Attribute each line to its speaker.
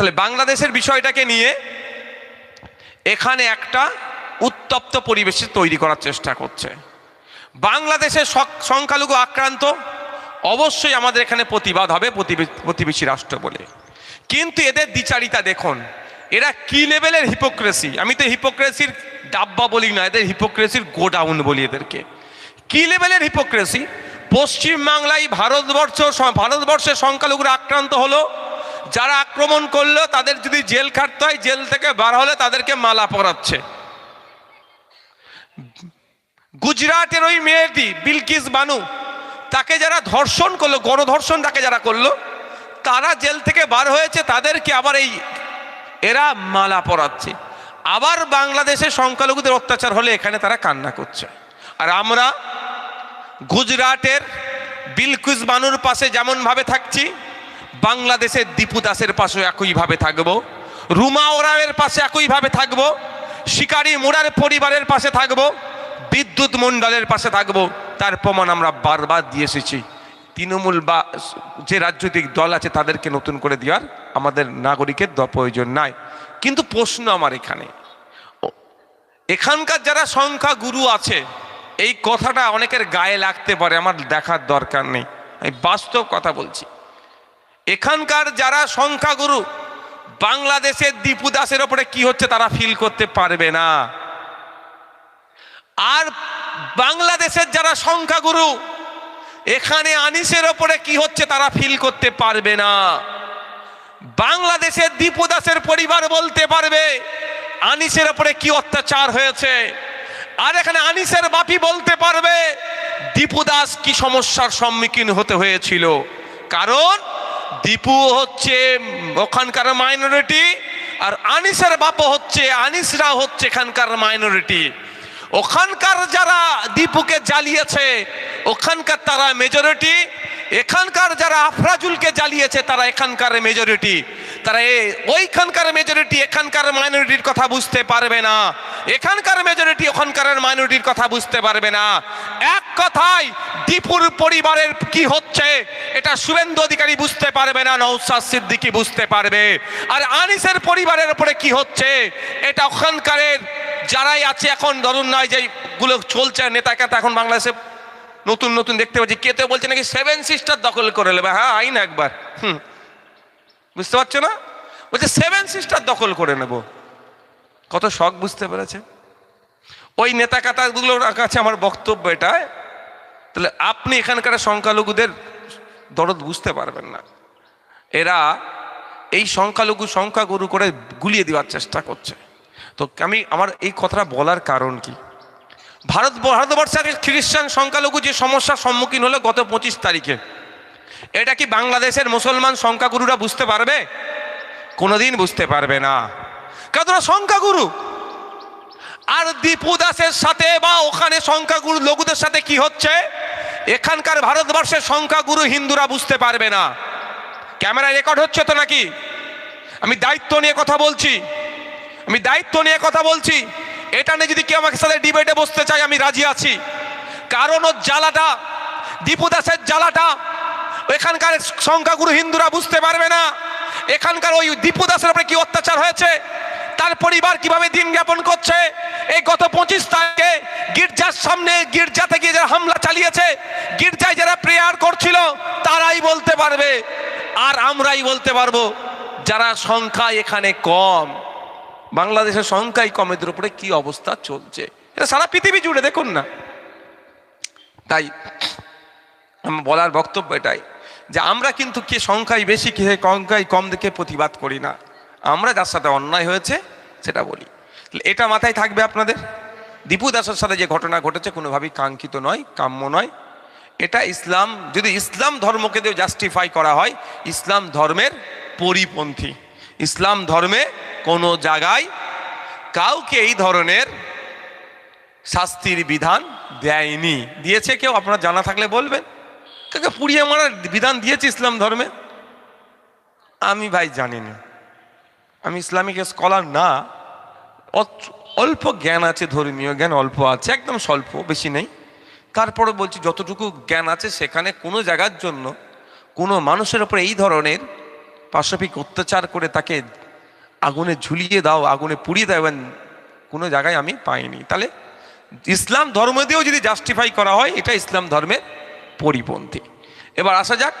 Speaker 1: তাহলে বাংলাদেশের বিষয়টাকে নিয়ে এখানে একটা উত্তপ্ত পরিবেশে তৈরি করার চেষ্টা করছে। বাংলাদেশের সংখ্যালঘু আক্রান্ত অবশ্যই আমাদের এখানে প্রতিবাদ হবে প্রতিবে- প্রতিবেশী রাষ্ট্র বলে। কিন্তু এদের দ্বিচারিতা দেখুন, এরা কি লেভেলের হিপোক্রেসি আমি তো হিপোক্রেসির ডাব্বা বলি না, এদের হিপোক্রেসির গোডাউন বলি এদেরকে। কি লেভেলের হিপোক্রেসি পশ্চিমবাংলায় ভারতবর্ষ ভারতবর্ষের সংখ্যালঘুরা আক্রান্ত হলো যারা আক্রমণ করল, তাদের যদি জেল খাটতে হয়, জেল থেকে বার হলে তাদেরকে মালা পরাচ্ছে। গুজরাটের ওই মেয়েটি, বিলকিস বানু, তাকে যারা ধর্ষণ করল, গণধর্ষণ তাকে যারা করল, তারা জেল থেকে বার হয়েছে, তাদেরকে আবার এই, এরা মালা পরাচ্ছে। আবার বাংলাদেশে সংখ্যালঘুদের অত্যাচার হলে এখানে তারা কান্না করছে। আর আমরা গুজরাটের বিলকুস বানুর পাশে যেমনভাবে থাকছি বাংলাদেশের দীপু দাসের পাশে একইভাবে থাকব, রুমা ওরাওয়ের পাশে একইভাবে থাকব, শিকারী মোড়ার পরিবারের পাশে থাকব, বিদ্যুৎ মণ্ডলের পাশে থাকব। তার প্রমাণ আমরা বারবার দিয়ে এসেছি। তৃণমূল বা যে রাজনৈতিক দল আছে তাদেরকে নতুন করে দেওয়ার আমাদের নাগরিকের প্রয়োজন নাই। কিন্তু প্রশ্ন আমার এখানে এখানকার যারা সংখ্যা গুরু আছে, এই কথাটা অনেকের গায়ে লাগতে পারে, আমার দেখার দরকার নেই। আমি বাস্তব কথা বলছি। এখানকার যারা সংখ্যাগুরু, বাংলাদেশের দীপু দাসের ওপরে কি হচ্ছে তারা ফিল করতে পারবে না। আর বাংলাদেশের যারা সংখ্যাগুরু, এখানে আনিসের ওপরে কি হচ্ছে তারা ফিল করতে পারবে না। বাংলাদেশের দীপু দাসের পরিবার বলতে পারবে, আনিসের ওপরে কি অত্যাচার হয়েছে। আর এখানে আনিসের বাপি বলতে পারবে, দীপু দাস কি সমস্যার সম্মুখীন হতে হয়েছিল। কারণ দীপু হচ্ছে ওখানকার মাইনরিটি আর আনিসের বাপ হচ্ছে, আনিসরা হচ্ছে এখানকার মাইনরিটি ওখানকার যারা দীপুকে জ্বালিয়েছে, ওখানকার তারা মেজরিটি এখানকার যারা আফরাজুলকে জ্বালিয়েছে, তারা এখানকার মেজরিটি তারা ওইখানকার মেজরিটি এখানকার মাইনরিটির কথা বুঝতে পারবে না। এখানকার মেজরিটি ওখানকার মাইনরিটির কথা বুঝতে পারবে না। এক কথায় দীপুর পরিবারের কি হচ্ছে, এটা শুভেন্দু অধিকারী বুঝতে পারবে না নৌসাদ সিদ্দিকি বুঝতে পারবে। আর আনিসের পরিবারের উপরে কি হচ্ছে, এটা ওখানকারের যারাই আছে এখন, ধরুন নয় যেগুলো চলছে নেতা কেতা এখন বাংলাদেশে নতুন নতুন দেখতে পাচ্ছি। কে তো বলছে নাকি সেভেন সিস্টার দখল করে নেবে? হ্যাঁ আইন একবার। হুম। বুঝতে পারছ না? বলছে সেভেন সিস্টার দখল করে নেব। কত শখ বুঝতে পেরেছে? ওই নেতা কাতাগুলোর কাছে আমার বক্তব্য এটা তাহলে আপনি এখানকার সংখ্যালঘুদের দরদ বুঝতে পারবেন না। এরা এই সংখ্যালঘু সংখ্যাগুরু করে গুলিয়ে দেওয়ার চেষ্টা করছে। তো আমি, আমার এই কথাটা বলার কারণ কি? ভারত ভারতবর্ষের খ্রিস্টান সংখ্যালঘু যে সমস্যার সম্মুখীন হলো গত পঁচিশ তারিখে, এটা কি বাংলাদেশের মুসলমান সংখ্যাগুরুরা বুঝতে পারবে? কোনোদিন বুঝতে পারবে না। কারণ ওরা সংখ্যাগুরু। আর দীপু দাসের সাথে বা ওখানে সংখ্যাগুরু লঘুদের সাথে কি হচ্ছে? এখানকার ভারতবর্ষের সংখ্যাগুরু হিন্দুরা বুঝতে পারবে না। ক্যামেরা রেকর্ড হচ্ছে তো নাকি? আমি দায়িত্ব নিয়ে কথা বলছি। আমি দায়িত্ব নিয়ে কথা বলছি। এটা নিয়ে যদি কেউ আমাকে সাথে ডিবেটে বসতে চায়, আমি রাজি আছি। কারণ ওর জ্বালাটা, দীপু দাসের জ্বালাটা, এখানকার সংখ্যাগুরু হিন্দুরা বুঝতে পারবে না। এখানকার ওই দীপু দাসের উপরে কি অত্যাচার হয়েছে? তার পরিবার কীভাবে দিন যাপন করছে? এই গত পঁচিশ তারিখে গির্জার সামনে গির্জাতে গিয়ে যারা হামলা চালিয়েছে, গির্জায় যারা প্রেয়ার করছিল, তারাই বলতে পারবে। আর আমরাই বলতে পারব, যারা সংখ্যা এখানে কম। বাংলাদেশের সংখ্যাই কমেদের উপরে কি অবস্থা চলছে? এটা সারা পৃথিবী জুড়ে, দেখুন না। তাই বলার বক্তব্য এটাই যে আমরা কিন্তু কে সংখ্যায় বেশি, কে সংখ্যায় কম দেখে প্রতিবাদ করি না। আমরা যার সাথে অন্যায় হয়েছে সেটা বলি। এটা মাথায় থাকবে আপনাদের? দীপু দাসের সাথে যে ঘটনা ঘটেছে কোনোভাবেই কাঙ্ক্ষিত নয়, কাম্য নয়। এটা ইসলাম, যদি ইসলাম ধর্মকে দিয়ে জাস্টিফাই করা হয়, ইসলাম ধর্মের পরিপন্থী। ইসলাম ধর্মে কোনো জায়গায় কাউকে এই ধরনের শাস্তির বিধান দেয়নি। দিয়েছে কেউ? আপনার জানা থাকলে বলবেন। কাকে পুড়িয়ে মারার বিধান দিয়েছে ইসলাম ধর্মে? আমি ভাই জানি না। আমি ইসলামিক স্কলার না। অল্প জ্ঞান আছে, ধর্মীয় জ্ঞান অল্প আছে, একদম স্বল্প, বেশি নেই। তারপরে বলছি, যতটুকু জ্ঞান আছে সেখানে কোনো জায়গার জন্য কোনো মানুষের ওপরে এই ধরনের পাশবিক অত্যাচার করে তাকে আগুনে ঝুলিয়ে দাও, আগুনে পুড়িয়ে দাও এবং কোনো জায়গায় আমি পাইনি। তাহলে ইসলাম ধর্ম দিয়েও যদি জাস্টিফাই করা হয়, এটা ইসলাম ধর্মের পরিপন্থী। এবার আসা যাক